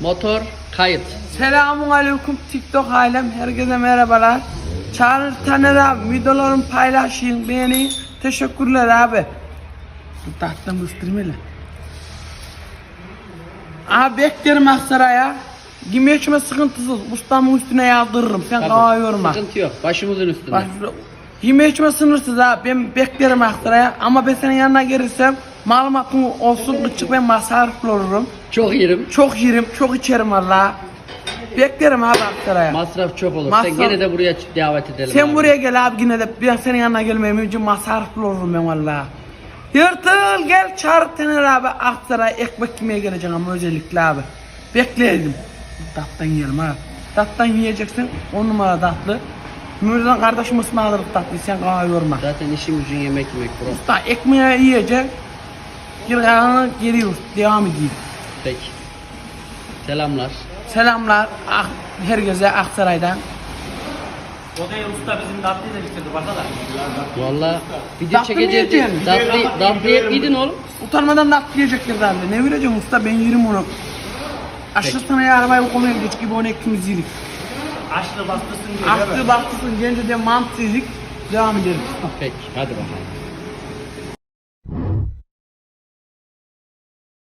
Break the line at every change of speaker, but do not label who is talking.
Motor kayıt.
Selamun aleyküm TikTok ailem. Herkese merhabalar. Çağrı Taner abi videolarımı paylaşın, beğenin. Teşekkürler abi. Bu tahttan göstermeli. Abi beklerim Aksaray'a. Giyme içme sıkıntısız. Ustamın üstüne yağdırırım. Sen
Tabii.
kava yorma.
Sıkıntı yok. Başımızın üstünde.
Bak, Giyme içme sınırsız abi. Ben beklerim Aksaray'a. Ama ben senin yanına gelirsem malumatın olsun. Küçük ben masraflı olurum.
Çok yerim.
Çok yerim, çok içerim valla. Beklerim abi Aksaray'a.
Masraf çok olur.
Masraf-
Sen gene de buraya davet edelim.
Sen
abi.
buraya gel abi yine de ben senin yanına gelmeyeyim önce masraflı olurum ben valla. Yırtıl gel çağır Tener abi Aksaray ekmek yemeye geleceğim ama özellikle abi. Bekleyelim. Tattan yiyelim ha. Tattan yiyeceksin on numara tatlı. Mürdan kardeşim ısmarladık tatlıyı sen kahve yorma.
Zaten işim gücün yemek yemek bro.
Usta ekmeği yiyecek. Ayağına geliyoruz devam edeyim.
Peki. Selamlar.
Selamlar ah, herkese Aksaray'dan.
Odaya usta bizim tatlıyı da bitirdi baksana.
Valla video
Tatlı mı
çekeceğiz.
yiyeceksin?
Oğlum.
Utanmadan da yiyecekler herhalde. Ne vereceğim usta ben yerim onu. Aşırı sana ya arabayı konuya geç gibi onu ikimiz yedik.
Açlı bastırsın diye.
Aklı baktırsın gence de mantı yedik. Devam edelim.
Peki. Hadi bakalım.